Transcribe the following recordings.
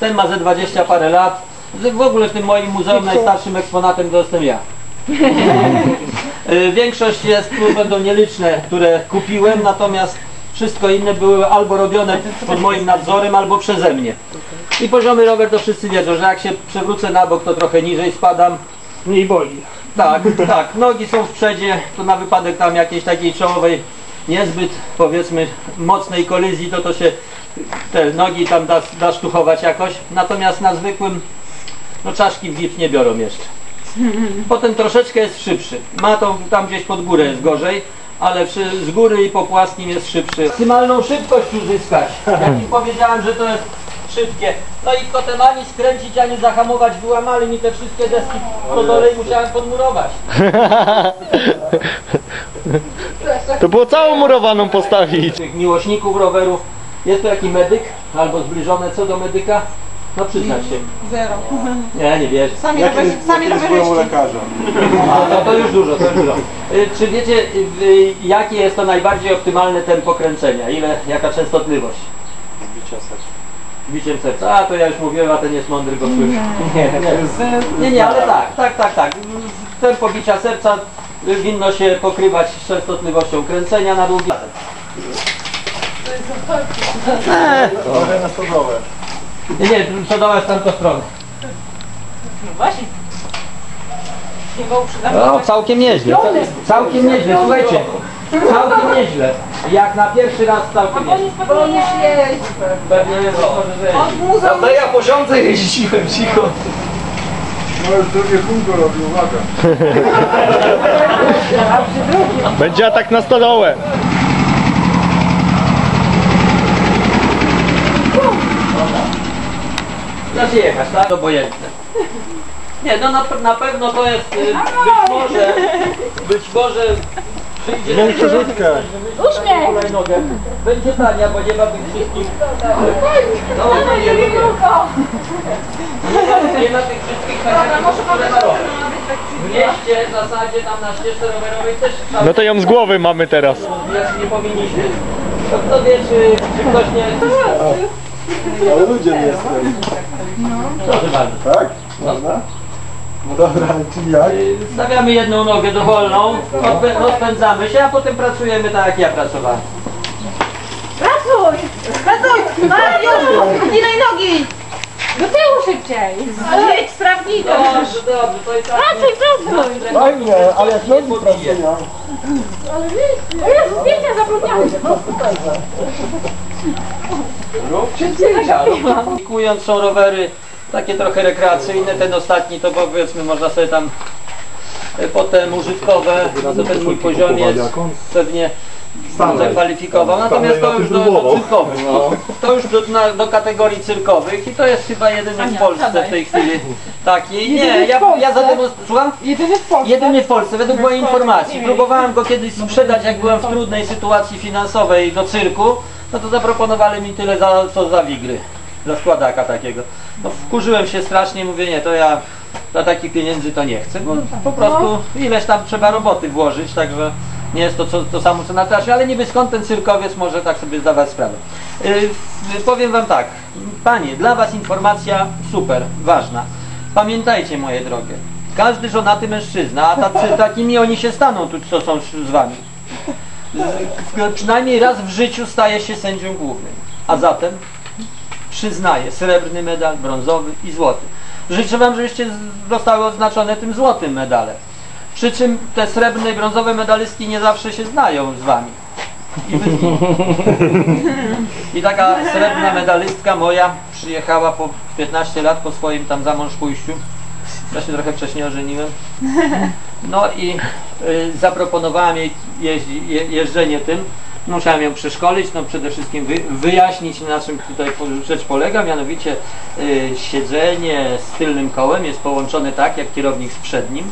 Ten ma ze 20 parę lat. W ogóle w tym moim muzeum najstarszym eksponatem to jestem ja. Y, Większość jest, tu będą nieliczne, które kupiłem, natomiast wszystko inne były albo robione pod moim nadzorem, albo przeze mnie. I poziomy rower to wszyscy wiedzą, że jak się przewrócę na bok, to trochę niżej spadam. Mniej boli. Tak, tak, nogi są w przodzie, to na wypadek tam jakiejś takiej czołowej niezbyt powiedzmy mocnej kolizji, to to się te nogi tam da, da sztuchować jakoś, natomiast na zwykłym no czaszki w gips nie biorą jeszcze. Potem troszeczkę jest szybszy, ma to tam gdzieś pod górę jest gorzej, ale przy, z góry i po płaskim jest szybszy. Maksymalną szybkość uzyskać, jak im powiedziałem, że to jest szybkie. No i potem ani skręcić, ani zahamować, wyłamali mi te wszystkie deski po dole i musiałem podmurować. To było całą murowaną postawić. tych miłośników rowerów. Jest tu jakiś medyk albo zbliżone co do medyka? No przyznać się. Zero. Nie, nie wiesz. Sami, rowerzy, sami rowerzyści. lekarza. No to już dużo, to już dużo. Y, Czy wiecie, y, jakie jest to najbardziej optymalne tempo kręcenia? Ile, jaka częstotliwość? Bicia serca. Biciem serca. A to ja już mówiłem, a ten jest mądry, go słyszę. Nie, nie, nie, nie, ale tak, tak, tak, tak. Tempo bicia serca y, winno się pokrywać z częstotliwością kręcenia na długi. Trochę na stodołę. Nie, nie, przodowe w tamtą stronę. No właśnie. No, całkiem nieźle. Ca- Całkiem nieźle, słuchajcie. Całkiem nieźle. Jak na pierwszy raz całkiem nieźle. Bo już jeździ. Pewnie może że Od muzeum. ja po ziądze jeździłem cicho. No już drugie kółko robi, uwaga. Będzie atak na stodołę. Się jechać, tak? Obojętne. Nie, no na, na pewno to jest, y, być może, być może przyjdzie rzutkę. Uśmiech! Hulajnogę. Będzie tania, bo nie ma tych wszystkich... No, nie, nie, nie ma tych wszystkich mechanizmów, które ma rower. W mieście w zasadzie tam na ścieżce rowerowej też trzeba No to ją z głowy mamy teraz. nie powinniśmy. To kto wie, czy, czy ktoś nie... Ale ludzie nie jestem. Proszę bardzo. Tak? Można? No dobra, czyli jak? Stawiamy jedną nogę dowolną, odpę- rozpędzamy się, a potem pracujemy tak jak ja pracowałem. Pracuj! Pracuj! Mariusz! Udinaj nogi! Do tyłu szybciej! Jedź sprawnika! Dobrze, dobrze, to i tak... Pracuj, pracuj! Fajnie, ale jak nogi pracują. O Jezu, zdjęcia zapomniałem! Kupując są rowery takie trochę rekreacyjne, ten ostatni to powiedzmy można sobie tam y, potem użytkowe, no to ten mój poziomie pewnie zakwalifikował, natomiast to już do, do cyrkowych, to, to już do, na, do kategorii cyrkowych i to jest chyba jedyny w Polsce w tej chwili taki. Nie, ja, ja zademonstruję, słucham? Jedyny w Polsce. Jedyny w Polsce, według mojej informacji. Próbowałem go kiedyś sprzedać, jak byłem w trudnej sytuacji finansowej do cyrku, no to zaproponowali mi tyle za, co za wigry, za składaka takiego. No wkurzyłem się strasznie, mówię nie, to ja za takich pieniędzy to nie chcę, bo po prostu ileś tam trzeba roboty włożyć, także nie jest to co, to samo co na trasie, ale niby skąd ten cyrkowiec może tak sobie zdawać sprawę. Yy, powiem wam tak, panie, dla was informacja super, ważna. Pamiętajcie moje drogie, każdy żonaty mężczyzna, a tacy, takimi oni się staną tu, co są z wami. W- Przynajmniej raz w życiu staje się sędzią głównym. A zatem przyznaje srebrny medal, brązowy i złoty. Życzę Wam, żebyście zostały odznaczone tym złotym medalem. Przy czym te srebrne i brązowe medalistki nie zawsze się znają z Wami. I wy. I taka srebrna medalistka moja przyjechała po 15 lat po swoim tam za mąż pójściu. Ja się trochę wcześniej ożeniłem. No i y, zaproponowałem jej jeździ, je, jeżdżenie tym. Musiałem ją przeszkolić, no przede wszystkim wy, wyjaśnić na czym tutaj po- rzecz polega, mianowicie y, siedzenie z tylnym kołem jest połączone tak jak kierownik z przednim,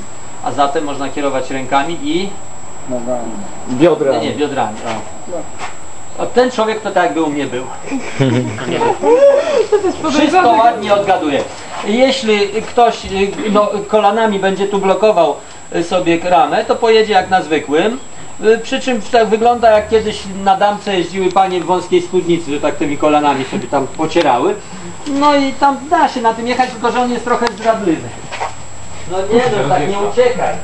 a zatem można kierować rękami i Biodra. nie, nie biodrami. O. Ten człowiek to tak jakby u mnie był. Wszystko ładnie odgaduje. Jeśli ktoś y, no, kolanami będzie tu blokował y, sobie ramę, to pojedzie jak na zwykłym. Y, Przy czym tak wygląda jak kiedyś na damce jeździły panie w wąskiej spódnicy, że tak tymi kolanami sobie tam pocierały. No i tam da się na tym jechać, tylko że on jest trochę zdradliwy. No nie no, tak nie uciekaj.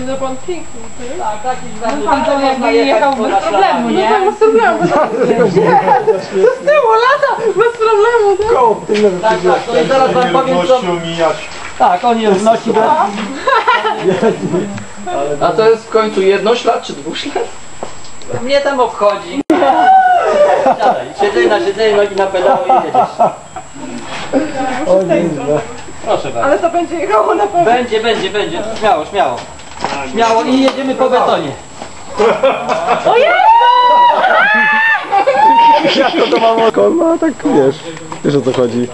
Nie no pan piękny, ty. Tak, taki zdradliwy. Pan to jakby jechał bez problemu, nie? No bez problemu. Z tyłu lata, bez problemu, tak? Koło tyle Tak, tak, no i zaraz wam powiem co... Tak, on je wnosi do... A to jest w końcu jednoślad czy dwuślad? Mnie tam obchodzi. Siadaj, siedzę na siedzeniu, nogi na pedały i jedziesz. Proszę bardzo. Ale to będzie jechało na pewno. Będzie, będzie, będzie. Śmiało, śmiało. Śmiało i jedziemy po betonie. Jak to to mam oko? No tak wiesz, wiesz o co chodzi.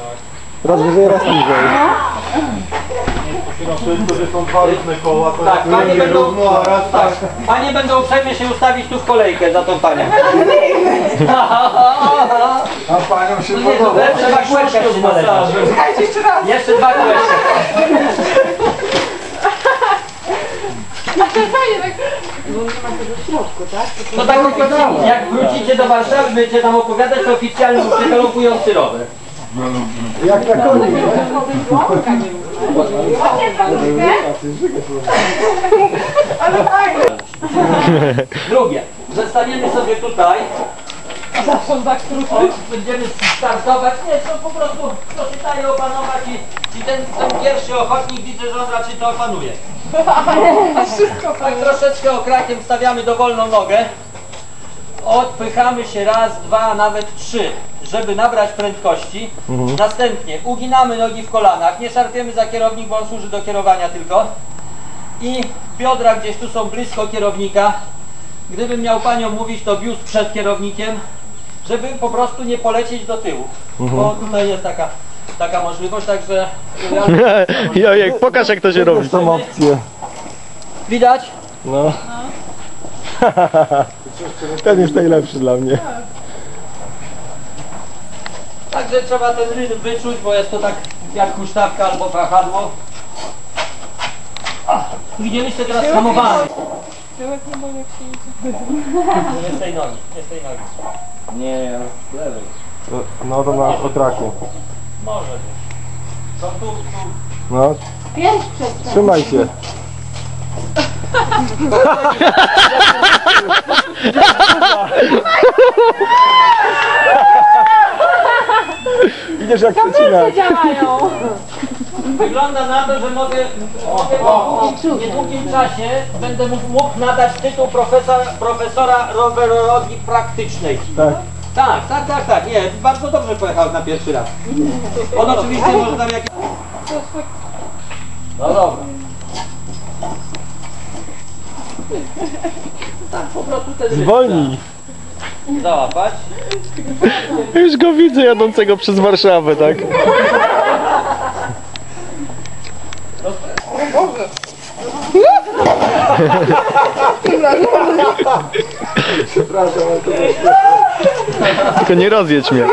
Raz wyżej, raz niżej. To, że są dwa różne koła, to Tak, panie będą, równo, a raz tak, panie będą uprzejmie się ustawić tu w kolejkę za tą panią. A panią się Nie, to podoba. trzeba kółeczka się należeć. Fajnie, tak. Tak oficjalnie, jak wrócicie do Warszawy, będziecie tam opowiadać, to oficjalnie musicie galopujący rower. Jak na koniu. Ale fajnie. Drugie, zestawiamy sobie tutaj, Zawsze tak krótko. będziemy startować, nie, to po prostu to się daje opanować i, i ten, ten pierwszy ochotnik widzę, że on raczej to opanuje. Wszystko Tak troszeczkę okrakiem stawiamy dowolną nogę. Odpychamy się raz, dwa, nawet trzy, żeby nabrać prędkości. Następnie uginamy nogi w kolanach, nie szarpiemy za kierownik, bo on służy do kierowania tylko. I biodra gdzieś tu są blisko kierownika. Gdybym miał panią mówić, to biust przed kierownikiem, żeby po prostu nie polecieć do tyłu. Bo tutaj jest taka, taka możliwość, także Jojek, pokaż jak to się robi. Są opcje. widać. No. Ten jest najlepszy dla mnie. Także trzeba ten rytm wyczuć, bo jest to tak jak huśtawka albo prachadło. Ach, Widzieliście teraz hamowanie. Tyłek nie mogę przyjść. Nie z tej nogi, nie z tej nogi. Nie, z lewej. No to na okraku. Może być. To tu, tu. No. Trzymaj się. Idziesz jak przecinak. Działają. Wygląda na to, że mogę, mogę w niedługim czasie będę mógł, mógł nadać tytuł profesora, profesora rowerologii praktycznej. Tak. Tak, tak, tak, tak. Nie, bardzo dobrze pojechał na pierwszy raz. On oczywiście może tam jakieś... No dobra. Tak, po prostu ten Zwolnij. Załapać. Już go widzę jadącego przez Warszawę, tak? Tylko nie rozjedź mnie.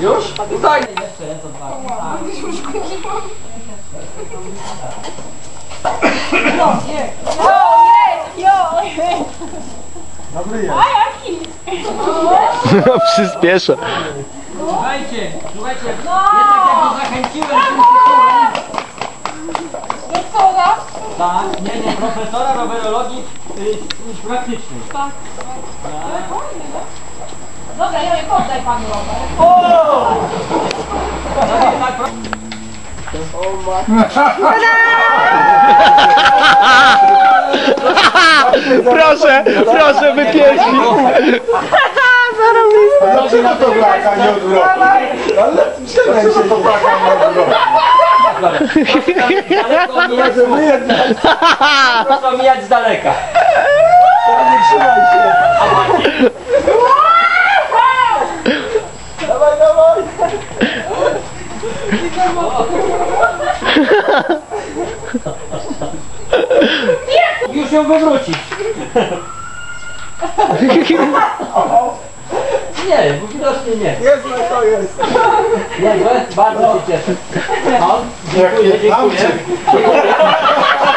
Już? Tutaj. Jeszcze jest odważny. Przyspieszę. Słuchajcie, słuchajcie, jednak jak go zachęciłem Doktora? tak, nie, nie, profesora rowerologii y, y, praktycznej. Dobra, ja nie poddaj panu rower. Pro- Proszę, proszę, wypieśnij. Znaczy na to braka, nie odwrotnie. Ale trzymaj się to braka, nie omijać, proszę omijać z daleka. Nie trzymaj się. Dawaj, dawaj. Już ją wywrócić. Nie, bo widocznie nie. Jest, no to jest. Niezłe? Bardzo się cieszę. No, dziękuję, dziękuję.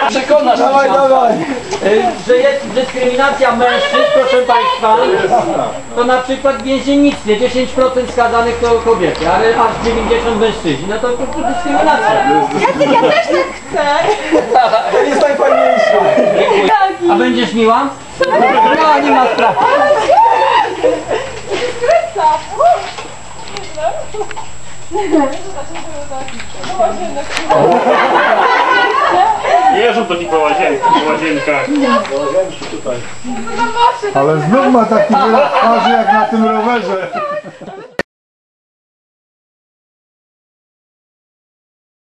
Przekonasz Dawaj, dawaj. Y, Że jest dyskryminacja mężczyzn, proszę Państwa, to na przykład w więziennictwie 10% skazanych to kobiety, ale aż 90 mężczyźni, no to po prostu dyskryminacja. Ja też tak chcę. To jest najfajniejsze. A będziesz miła? No, nie ma sprawy. Kręca. Nie rób do nich po łazienkach. Po łazienkach. Ale znów ma taki wyraz twarzy jak na tym rowerze.